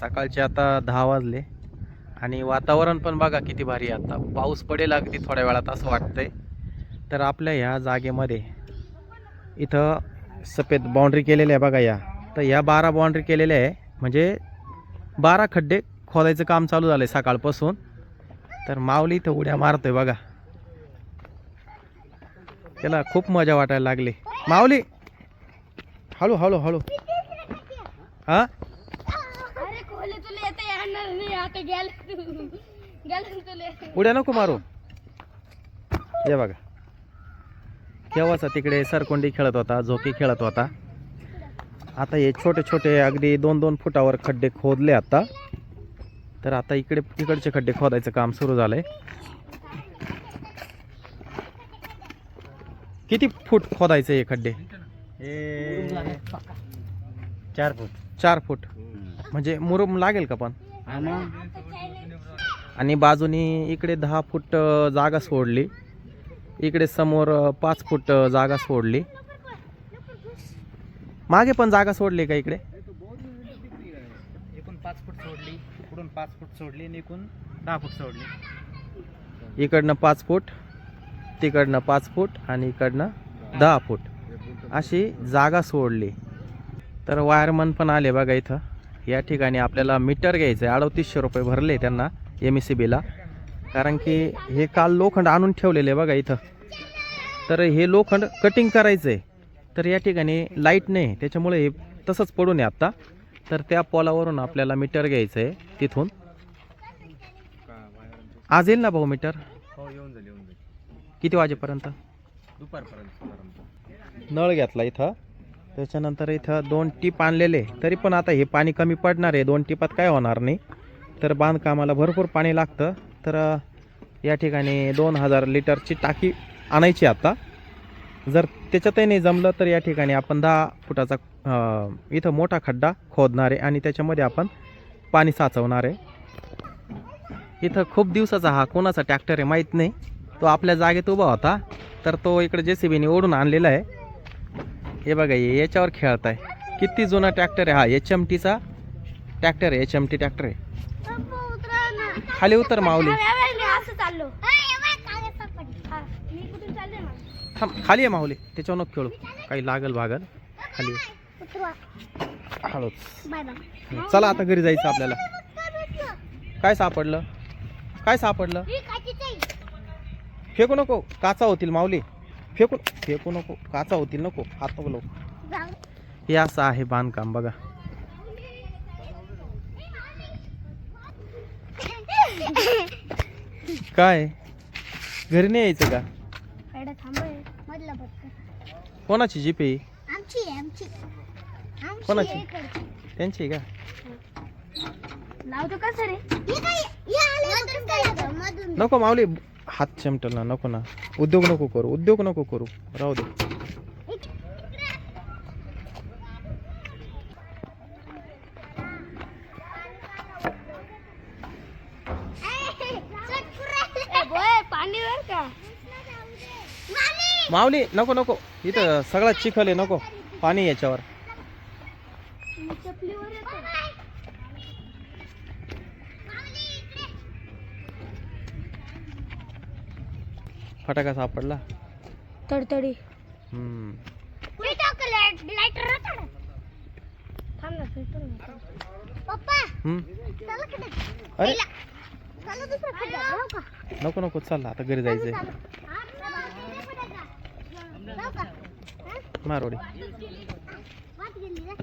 सकाळचे आता दहा वाजले. आणि वातावरण पण बघा किती भारी आहे आता. पाऊस पडेल अगदी थोड्या वेळात असं वाटतंय. तर आपल्या ह्या जागेमध्ये इथं सफेद बाउंड्री केलेल्या आहे बघा या. तर ह्या बारा बाउंड्री केलेल्या आहे. म्हणजे बारा खड्डे खोदायचं काम चालू झालं आहे सकाळपासून. तर माऊली इथं उड्या मारतोय बघा. त्याला खूप मजा वाटायला लागली. माऊली! हळू हळू हळू हां अरे कोहली तुला येता येणार नाही आता गेल. तू गेल तुला. उड्या नको मारू. हे बघा. केव्हाचा तिकडे सरकोंडी खेळत होता झोकी खेळत होता. आता हे छोटे छोटे अगदी दोन दोन फुटावर खड्डे खोदले आता. तर आता इकडे इकडचे खड्डे खोदायचं काम सुरू झालंय. किती फूट खोदायचे हे खड्डे? चार फूट. चार फूट. म्हणजे मुरुम लागेल का पण? आणि बाजूनी इकडे दहा फूट जागा सोडली. इकडे समोर पाच फूट जागा सोडली. मागे पण जागा सोडली का इकडे? एकूण पाच फूट सोडली इकडून पाच फूट सोडली आणि एकूण दहा फूट सोडली. इकडनं पाच फूट तिकडनं पाच फूट आणि इकडनं दहा फूट. अशी जागा सोडली. तर वायरमन पण आले बघा इथं. या ठिकाणी आपल्याला मीटर घ्यायचं आहे अडतीसशे रुपये भरले त्यांना एम एस सी बीला कारण की हे काल लोखंड आणून ठेवलेले आहे बघा इथं. तर हे लोखंड कटिंग करायचं आहे तर या ठिकाणी लाइट नाही. त्याच्यामुळे हे तसंच पडून आहे आत्ता. तर त्या पोलावरून आपल्याला मीटर घ्यायचं आहे तिथून. आज येईल ना भाऊ मीटर? हो किती वाजेपर्यंत? दुपारपर्यंत. नळ घेतला इथं. त्याच्यानंतर इथं दोन टीप आणलेले. तरी पण आता हे पाणी कमी पडणार आहे. दोन टिपात काय होणार नाही. तर बांधकामाला भरपूर पाणी लागतं. तर या ठिकाणी दोन हजार लिटरची टाकी आणायची आता. जर त्याच्यातही नाही जमलं तर या ठिकाणी आपण दहा फुटाचा इथं मोठा खड्डा खोदणार आहे आणि त्याच्यामध्ये आपण पाणी साचवणार आहे. इथं खूप दिवसाचा हा कोणाचा ट्रॅक्टर आहे माहीत नाही. तो आपल्या जागेत उभा होता. तर तो इकडे जे सी बीने ओढून आणलेला आहे. हे बघा याच्यावर खेळत आहे किती जुना ट्रॅक्टर आहे हा? एच एम टीचा ट्रॅक्टर आहे एच एम टी ट्रॅक्टर आहे. खाली उतर माऊली. थांब खाली आहे माऊली. त्याच्यावर नको खेळू. काही लागल भागल. खाली हळूच. चला आता घरी जायचं आपल्याला. काय सापडलं? काय सापडलं? फेकू नको. काचा होतील माऊली. फेकू फेकू नको. काचा होतील नको. हात नको लावू. हे असं आहे बांधकाम बघा. काय? घरी नाही यायचं का? कोणाची जीप आहे ही? आमची आहे आमची. आमची कोणाची? त्यांची आहे का? नको माऊली. हात चमटल ना नको ना. उद्योग नको करू उद्योग नको करू. राहू दे. माऊली नको नको. इथं सगळा चिखल आहे नको. पाणी याच्यावर. फटाका सापडला? तडतडी. हम्म. हम्म. अरे. का? नको नको चल आता घरी जायचंय. मारोडी. वाट गेली रे.